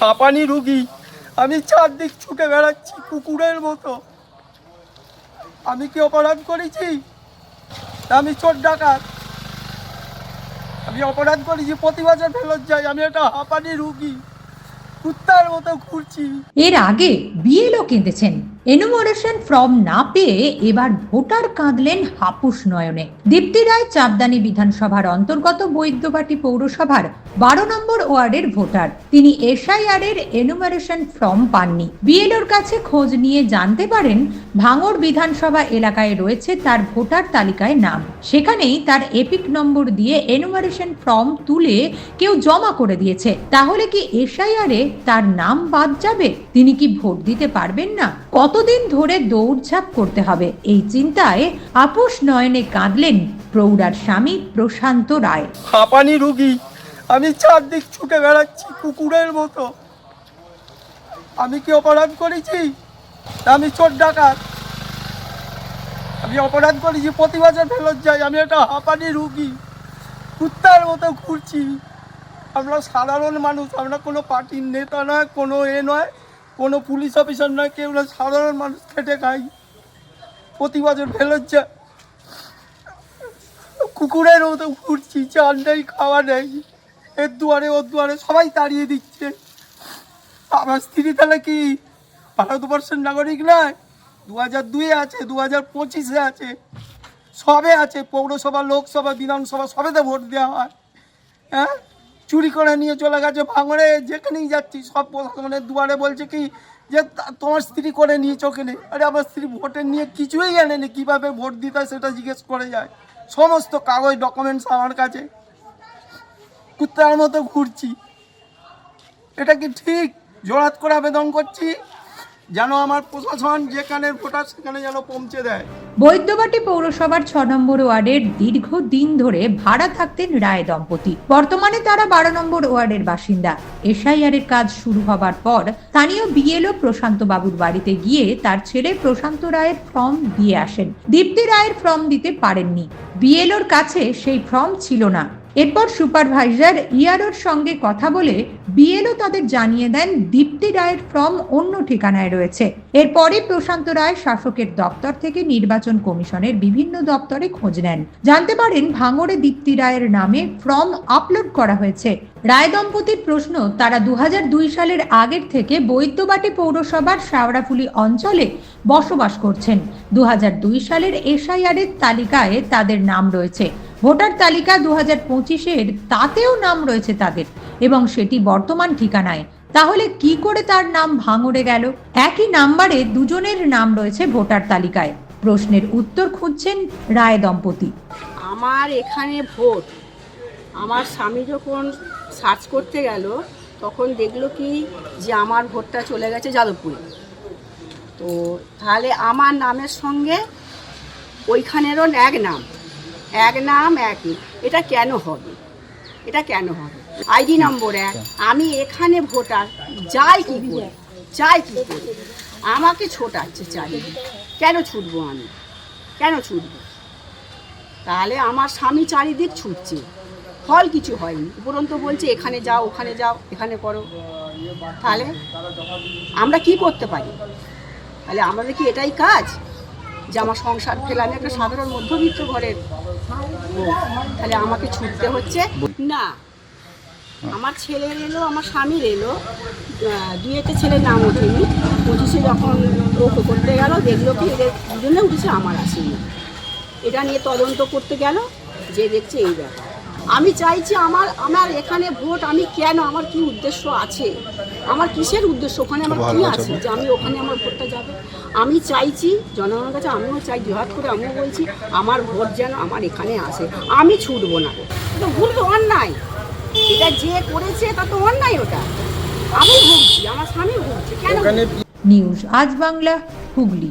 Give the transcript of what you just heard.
হাঁপানি রুগী। আমি চারদিক ছুটে বেড়াচ্ছি কুকুরের মতো। আমি কি অপরাধ করেছি? আমি চোর ডাকাত। আমি অপরাধ করেছি প্রতি বছর ফেরত যাই। আমি একটা হাঁপানি রুগী। কুত্তার মতো ঘুরছি। এর আগে বিএলও কেঁদেছেন। এনুমারেশন ফর্ম না পেয়ে এবার ভোটার কাঁদলেন হাপুস নয়নে। দীপ্তি রায় চাপদানি বিধানসভার অন্তর্গত বৈদ্যবাটি পৌরসভার বারো নম্বর ওয়ার্ডের ভোটার। তিনি এসআইআর এর এনুমারেশন ফর্ম পাননি। বিএলওর কাছে খোঁজ নিয়ে জানতে পারেন, ভাঙড় বিধানসভা এলাকায় রয়েছে তার ভোটার তালিকায় নাম। সেখানেই তার এপিক নম্বর দিয়ে এনুমারেশন ফর্ম তুলে কেউ জমা করে দিয়েছে। তাহলে কি এসআইআর এ তার নাম বাদ যাবে? তিনি কি ভোট দিতে পারবেন না? কতদিন ধরে দৌড়ঝাঁপ করতে হবে? এই চিন্তায় আপোষ নয়নে কাঁদলেন প্রৌঢ়ার স্বামী প্রশান্ত রায়। হাঁপানি রুগী, আমি চারদিক ছুটে বেড়াচ্ছি কুকুরের মতো। আমি কি অপরাধ করেছি? আমি চোর ডাকাত। আমি অপরাধ করেছি প্রতি বছর ফেরত যাই। আমি একটা হাঁপানি রুগী, কুত্তার মতো ঘুরছি। আমরা সাধারণ মানুষ, আমরা কোনো পার্টির নেতা নয়, কোনো এ নয়। কোনো পুলিশ অফিসার নয়, কেউ না, সাধারণ মানুষ খেটে খাই প্রতি বছর যায় কুকুরের মতো ঘুরছি, চাল নেই, খাওয়া নেই। এর দুয়ারে, ওর দুয়ারে সবাই তাড়িয়ে দিচ্ছে। আমার স্ত্রী তাহলে কি ভারতবর্ষের নাগরিক নয়? দু হাজার দুয়ে আছে দু হাজার পঁচিশে আছে। সবে আছে, পৌরসভা, লোকসভা, বিধানসভা, সবেতে ভোট দেওয়া হয়। হ্যাঁ? চুরি করে নিয়ে চলে গেছে ভাঙড়ে, যেখানেই যাচ্ছি, সব প্রশাসনের দুয়ারে বলছে কি যে তোমার স্ত্রী করে নিয়েছ কেনে? আরে, আমার স্ত্রী ভোটের নিয়ে কিছুই জানেনি, কীভাবে ভোট দিতে হয় সেটা জিজ্ঞেস করে যায়। সমস্ত কাগজ ডকুমেন্টস আমার কাছে। কুত্তার মতো ঘুরছি। এটা কি ঠিক? জোড়াত করে আবেদন করছি? যেন আমার প্রশাসন যেখানে ভোটার সেখানে যেন পৌঁছে দেয়। বৈদ্যবাটি পৌরসভার ছ নম্বর ওয়ার্ডের দীর্ঘ দিন ধরে ভাড়া থাকতেন রায় দম্পতি। বর্তমানে তারা বারো নম্বর ওয়ার্ডের বাসিন্দা। এসআইআর এর কাজ শুরু হবার পর স্থানীয় বিএলও প্রশান্ত বাবুর বাড়িতে গিয়ে তার ছেলে প্রশান্ত রায়ের ফর্ম দিয়ে আসেন। দীপ্তি রায়ের ফর্ম দিতে পারেননি। বিএলওর কাছে সেই ফর্ম ছিল না। এরপর সুপারভাইজার ইয়ারোর সঙ্গে কথা বলে বিএলও তাদের জানিয়ে দেন দীপ্তি রায়ের ফর্ম অন্য ঠিকানায় রয়েছে। এরপরে প্রশান্ত রায় শাসকের দপ্তর থেকে নির্বাচন কমিশনের বিভিন্ন দপ্তরে খোঁজ নেন। জানতে পারেন ভাঙড়ে দীপ্তি রায়ের নামে ফর্ম আপলোড করা হয়েছে। রায় দম্পতির প্রশ্ন, তারা দু হাজার দুই সালের আগের থেকে বৈদ্যবাটি পৌরসভার শাওড়াফুলি অঞ্চলে বসবাস করছেন। দু হাজার দুই সালের এসআইআর এর তালিকায় তাদের নাম রয়েছে। ভোটার তালিকা দু হাজার পঁচিশের, তাতেও নাম রয়েছে তাদের। এবং সেটি বর্তমান ঠিকানায়। তাহলে কি করে তার নাম ভাঙড়ে গেল? একই নাম্বারে দুজনের নাম রয়েছে ভোটার তালিকায়। প্রশ্নের উত্তর খুঁজছেন রায় দম্পতি। আমার এখানে ভোট। আমার স্বামী যখন সার্চ করতে গেল, তখন দেখল কি যে আমার ভোটটা চলে গেছে যাদবপুরে। তো তাহলে আমার নামের সঙ্গে ওইখানেরও এক নাম। এক নাম একই। এটা কেন হবে? এটা কেন হবে? আইডি নম্বর এক। আমি এখানে ভোটার, যাই কি করে, যাই কি করে। আমাকে ছোটাচ্ছে চারিদিকে। কেন ছুটবো আমি? কেন ছুটবো? তাহলে আমার স্বামী চারিদিক ছুটছে। ফল কিছু হয়নি। উপরন্ত বলছে, এখানে যাও, ওখানে যাও, এখানে করো। তাহলে আমরা কি করতে পারি? তাহলে আমাদের কি এটাই কাজ? যে আমার সংসার ফেলে আমি একটা সাধারণ মধ্যবিত্ত ঘরের তাহলে আমাকে ছুটতে হচ্ছে। না, আমার ছেলের এলো, আমার স্বামীর এলো। দুয়েতে ছেলের নাম ওঠেনি। পঁচিশে যখন লোক করতে গেল, দেখল কি এদের দুজনে উঠেছে, আমার আসেনি। এটা নিয়ে তদন্ত করতে গেল, যে দেখছে এই ব্যাপার। আমি চাইছি আমার আমার এখানে ভোট আমি কেন আমার কি উদ্দেশ্য আছে? আমার কিসের উদ্দেশ্য? ওখানে আমার কি আছে যে আমি ওখানে আমার ভোটটা যাবে? আমি চাইছি জনগণের কাছে আমিও চাই জোহাত করে আমিও বলছি আমার ভোট যেন আমার এখানে আসে। আমি ছুটবো না। এটা ভুল তো অন্যায়। এটা যে করেছে তা তো অন্যায় ওটা। আমি ভুগছি আমার স্বামী ভুগছে। কেন নিউজ আজ বাংলা হুগলি।